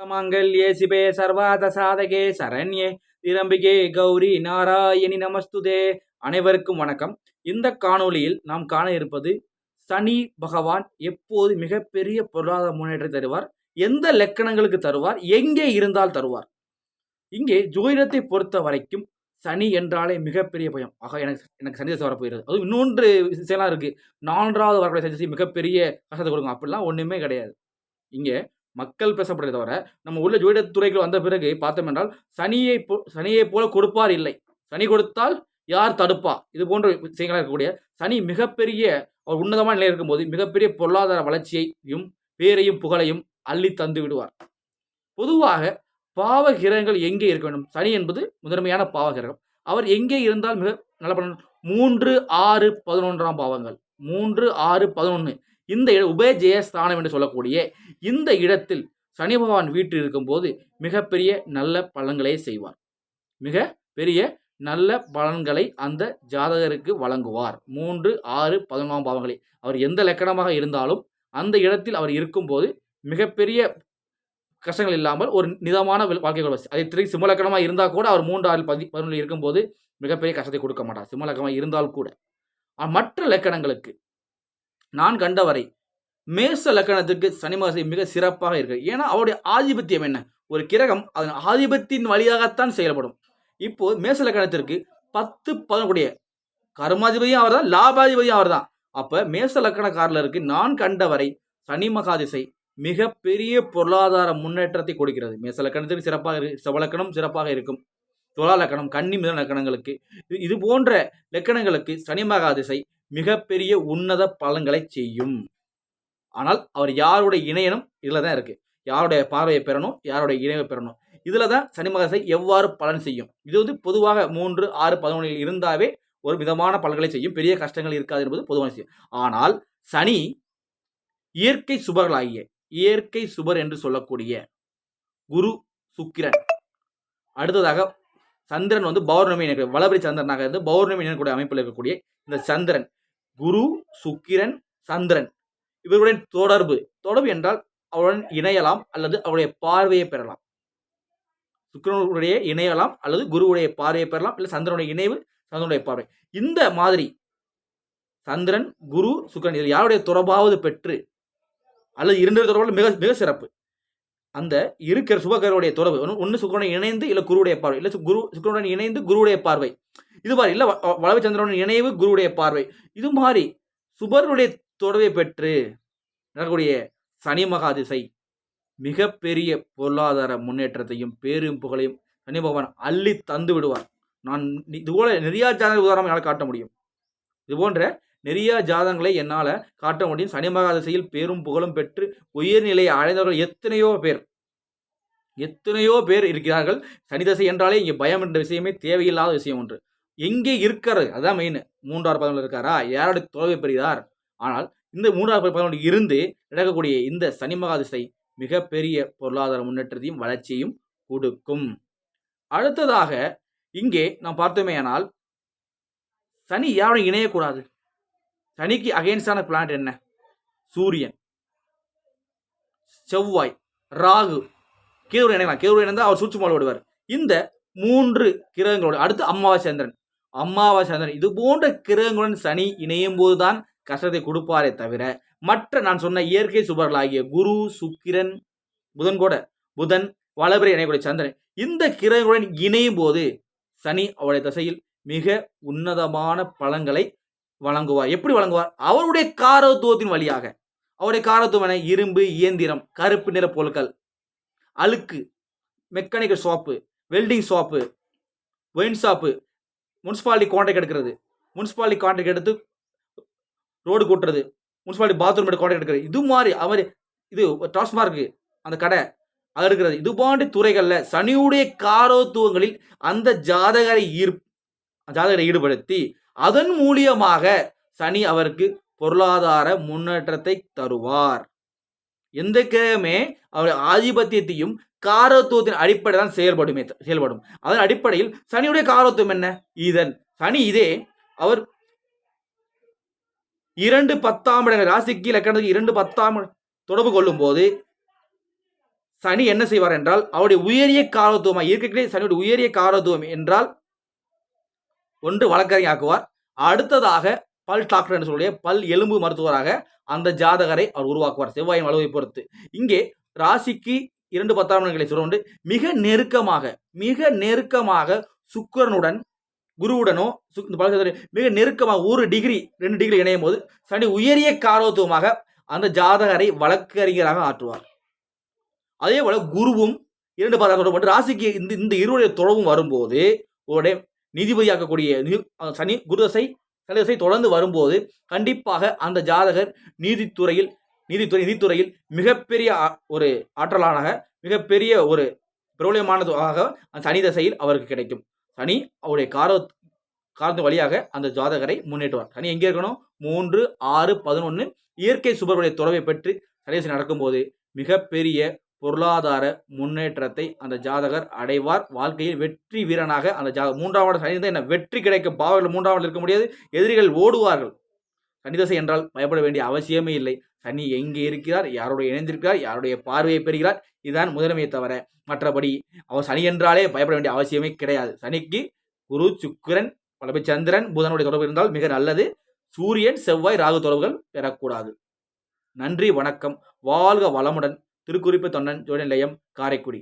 மங்கல்யே சிபே சர்வாத சாதகே சரண்யே. திரம்பிகே கௌரி நாராயணி நமஸ்துதே. அனைவருக்கும் வணக்கம். இந்த காணொளியில் நாம் காண இருப்பது சனி பகவான் எப்போது மிகப்பெரிய பொருளாதார முன்னேற்றம் தருவார்? எந்த லக்கணங்களுக்கு தருவார்? எங்கே இருந்தால் தருவார்? இங்கே ஜோதிடத்தை பொறுத்த வரைக்கும் சனி என்றாலே மிகப்பெரிய பயம். ஆக எனக்கு எனக்கு சனி தசை வரப்போகிறது. அதுவும் இன்னொன்று விஷயம்லாம் இருக்குது நான்காவது வரக்கூடிய சனி மிகப்பெரிய கஷ்டத்தை கொடுக்கும். அப்படிலாம் ஒன்றுமே கிடையாது. இங்கே மக்கள் பேசப்படுறத தவிர நம்ம உள்ள ஜோதிடத்துறைகள் வந்த பிறகு பார்த்தோம் என்றால் சனியை போ சனியை போல கொடுப்பார் இல்லை. சனி கொடுத்தால் யார் தடுப்பா? இது போன்ற விஷயங்களாக இருக்கக்கூடிய சனி மிகப்பெரிய ஒரு உன்னதமான நிலையில் இருக்கும்போது மிகப்பெரிய பொருளாதார வளர்ச்சியையும் பேரையும் புகழையும் அள்ளி தந்து விடுவார். பொதுவாக பாவகிரகங்கள் எங்கே இருக்க வேண்டும்? சனி என்பது முதன்மையான பாவகிரகம். அவர் எங்கே இருந்தால் மிக நல்ல பலன் மூன்று ஆறு பதினொன்றாம் பாவங்கள். மூன்று ஆறு பதினொன்று இந்த இட ஸ்தானம் என்று சொல்லக்கூடிய இந்த இடத்தில் சனி பகவான் வீட்டில் இருக்கும்போது மிகப்பெரிய நல்ல பலன்களை செய்வார். மிக பெரிய நல்ல பலன்களை அந்த ஜாதகருக்கு வழங்குவார். மூன்று ஆறு பதினொன்றாம் பாவங்களை. அவர் எந்த லக்கணமாக இருந்தாலும் அந்த இடத்தில் அவர் இருக்கும்போது மிகப்பெரிய கஷ்டங்கள் இல்லாமல் ஒரு நிதமான வில்- வாழ்க்கை அதை திரு சிம்மலக்கணமாக இருந்தால் கூட அவர் மூன்று ஆறு பதி பதினொன்று இருக்கும்போது மிகப்பெரிய கஷ்டத்தை கொடுக்க மாட்டார். சிம்மலக்கணமாக இருந்தால் கூட. மற்ற லக்கணங்களுக்கு நான் கண்டவரை மேச லக்கணத்துக்கு சனி மகசை மிக சிறப்பாக இருக்கு. ஏன்னா அவருடைய ஆதிபத்தியம் என்ன? ஒரு கிரகம் அதன் ஆதிபத்தியின் வழியாகத்தான் செயல்படும். இப்போ மேச லக்கணத்திற்கு பத்து பதினொடைய கர்மாதிபதியும் அவர் தான் லாபாதிபதியும் அவர் தான் அப்போ மேச லக்கணக்காரில் இருக்கு நான் கண்டவரை சனி மகாதிசை மிகப்பெரிய பொருளாதார முன்னேற்றத்தை கொடுக்கிறது. மேச லக்கணத்திற்கு சிறப்பாக இருக்கு செவலக்கணம் சிறப்பாக இருக்கும். துலா லக்கணம் கன்னி மிதன லக்கணங்களுக்கு இது- இது போன்ற லக்கணங்களுக்கு சனி மகாதிசை மிகப்பெரிய உன்னத பலன்களை செய்யும். ஆனால் அவர் யாருடைய இணையனும் இதில் தான் இருக்கு. யாருடைய பார்வையை பெறணும் யாருடைய இணைவை பெறணும். இதில் தான் சனி மகசை எவ்வாறு பலன் செய்யும்? இது வந்து பொதுவாக மூன்று ஆறு பதினொன்றில் இருந்தாவே ஒரு விதமான பலன்களை செய்யும். பெரிய கஷ்டங்கள் இருக்காது என்பது பொதுவான விஷயம். ஆனால் சனி இயற்கை சுபர்களாகிய இயற்கை சுபர் என்று சொல்லக்கூடிய குரு சுக்கிரன். அடுத்ததாக சந்திரன் வந்து பௌர்ணமி எனக்கு வளபரி சந்திரனாக இருந்து பௌர்ணமி எனக்கூடிய அமைப்பில் இருக்கக்கூடிய இந்த சந்திரன். குரு சுக்கிரன் சந்திரன். இவர்களுடன் தொடர்பு. தொடர்பு என்றால் அவருடன் இணையலாம் அல்லது அவருடைய பார்வையை பெறலாம். சுக்கிரனுடைய இணையலாம் அல்லது குருவுடைய பார்வையை பெறலாம் இல்லை சந்திரனுடைய இணைவு சந்திரனுடைய பார்வை. இந்த மாதிரி சந்திரன் குரு சுக்கிரன் இதில் யாருடைய தொடர்பாவது பெற்று அல்லது இரண்டு தொடர்பு மிக மிக சிறப்பு. அந்த இருக்கிற சுபகருடைய தொடர்பு. ஒன்று சுக்கிரனுடன் இணைந்து இல்லை குருவுடைய பார்வை. இல்லை குரு சுக்கரனுடன் இணைந்து குருவுடைய பார்வை. இது மாதிரி இல்லை வளவை சந்திரனுடன் இணைவு குருவுடைய பார்வை. இது மாதிரி சுபருடைய தொடர்பை பெற்று நடக்கக்கூடிய சனி மகாதிசை மிகப்பெரிய பொருளாதார முன்னேற்றத்தையும் பேரும் புகழையும் சனி பகவான் அள்ளி தந்து விடுவார். நான் இதுபோல நிறையா ஜாதக உதாரணம் என்னால் காட்ட முடியும். இது போன்ற நிறைய ஜாதகங்களை என்னால் காட்ட முடியும். சனி மகாதிசையில் பேரும் புகழும் பெற்று உயர்நிலையை அடைந்தவர்கள் எத்தனையோ பேர். எத்தனையோ பேர் இருக்கிறார்கள். சனி தசை என்றாலே இங்கே பயம் என்ற விஷயமே தேவையில்லாத விஷயம் ஒன்று. எங்கே இருக்காரு அதான் மெயின் மூன்றாவது பதினொன்று இருக்காரா? யாருடைய தோல்வி பெறுகிறார். ஆனால் இந்த மூன்றாவது பதினொன்று இருந்து நடக்கக்கூடிய இந்த சனி மகாதிசை மிகப்பெரிய பொருளாதார முன்னேற்றத்தையும் வளர்ச்சியையும் கொடுக்கும். அடுத்ததாக இங்கே நாம் பார்த்தோமேயானால் சனி யாரும் இணையக்கூடாது? சனிக்கு அகைன்ஸ்டான பிளானட் என்ன? சூரியன். செவ்வாய். ராகு. கேது இணைக்கலாம் கேது இணைந்தால் அவர் சூட்சுமால் விடுவார் இந்த மூன்று கிரகங்களோட அடுத்து அமாவாசை சந்திரன். அமாவாசை சந்திரன் இது போன்ற கிரகங்களுடன் சனி இணையும் போதுதான் கஷ்டத்தை கொடுப்பாரே தவிர மற்ற நான் சொன்ன இயற்கை சுபர்களாகிய குரு சுக்கிரன் புதன் கூட புதன் வளபிரை இணையக்கூடிய சந்திரன் இந்த கிரகங்களுடன் இணையும் போது சனி அவருடைய தசையில் மிக உன்னதமான பலன்களை வழங்குவார். எப்படி வழங்குவார்? அவருடைய காரத்துவத்தின் வழியாக. அவருடைய காரத்துவம் இரும்பு இயந்திரம் கருப்பு நிற பொருட்கள் அழுக்கு mechanical shop welding shop wine shop municipality contract எடுக்கிறது. முனிசிபாலிட்டி கான்ட்ராக்ட் எடுத்து ரோடு கூட்டுறது. முனிசிபாலிட்டி பாத்ரூம் எடுத்து கான்ட்ராக்ட் எடுக்கிறது. இது மாதிரி அவர் இது டாஸ்மார்க்கு அந்த கடை அது இருக்கிறது இது போன்ற துறைகளில் சனியுடைய காரோத்துவங்களில் அந்த ஜாதகரை ஈர் ஜாதகரை ஈடுபடுத்தி அதன் மூலியமாக சனி அவருக்கு பொருளாதார முன்னேற்றத்தை தருவார். எந்த கிரகமே அவருடைய ஆதிபத்தியத்தையும் காரத்துவத்தின் அடிப்படை தான் செயல்படுமே செயல்படும். அதன் அடிப்படையில் சனியுடைய காரத்துவம் என்ன? இதன் சனி இதே அவர் இரண்டு பத்தாம் இடங்கள் ராசிக்கு லக்கணத்துக்கு இரண்டு பத்தாம் தொடர்பு கொள்ளும் போது சனி என்ன செய்வார் என்றால் அவருடைய உயரிய காரத்துவமாக இருக்கக்கூடிய சனியுடைய உயரிய காரத்துவம் என்றால் ஒன்று வழக்கறிஞர் ஆக்குவார். அடுத்ததாக பல் டாக்டர் என்று சொல்லக்கூடிய பல் எலும்பு மருத்துவராக அந்த ஜாதகரை அவர் உருவாக்குவார். செவ்வாயின் வலுவை பொறுத்து. இங்கே ராசிக்கு இரண்டு பத்தாம் இடங்களை சொல்லுண்டு மிக நெருக்கமாக மிக நெருக்கமாக சுக்கிரனுடன் குருவுடனோ இந்த மிக நெருக்கமாக ஒரு டிகிரி ரெண்டு டிகிரி இணையும் போது சனி உயரிய காரத்துவமாக அந்த ஜாதகரை வழக்கறிஞராக ஆற்றுவார். அதே போல குருவும் இரண்டு பதார்த்தம் தொடர்பு ராசிக்கு இந்த இந்த இருவருடைய தொடர்பும் வரும்போது உடைய நீதிபதியாக்கக்கூடிய சனி குருதசை சனிதசை தொடர்ந்து வரும்போது கண்டிப்பாக அந்த ஜாதகர் நீதித்துறையில் நீதித்துறை நிதித்துறையில் மிகப்பெரிய ஆ- ஒரு ஆற்றலானாக மிகப்பெரிய ஒரு பிரபலமானதாக அந்த சனி தசையில் அவருக்கு கிடைக்கும். சனி அவருடைய கார காரணத்து வழியாக அந்த ஜாதகரை முன்னேற்றுவார். சனி எங்கே இருக்கணும்? மூன்று ஆறு பதினொன்று இயற்கை சுபருடைய தொடர்பை பெற்று சனிதசை நடக்கும்போது மிகப்பெரிய பொருளாதார முன்னேற்றத்தை அந்த ஜாதகர் அடைவார். வாழ்க்கையில் வெற்றி வீரனாக அந்த ஜா மூன்றாவது சனி என்ன? வெற்றி கிடைக்கும். பாவர்கள் மூன்றாவது இருக்க முடியாது. எதிரிகள் ஓடுவார்கள். சனிதசை என்றால் பயப்பட வேண்டிய அவசியமே இல்லை. சனி எங்கே இருக்கிறார் யாருடைய இணைந்திருக்கிறார் யாருடைய பார்வையை பெறுகிறார் இதுதான் முதன்மையை தவிர மற்றபடி அவர் சனி என்றாலே பயப்பட வேண்டிய அவசியமே கிடையாது. சனிக்கு குரு சுக்கிரன் பலபி சந்திரன் புதனுடைய தொடர்பு இருந்தால் மிக நல்லது. சூரியன் செவ்வாய் ராகு தொடர்புகள் பெறக்கூடாது. நன்றி வணக்கம். வாழ்க வளமுடன். திருக்குறிப்பு தொன்னன் ஜோதி நிலையம் காரைக்குடி.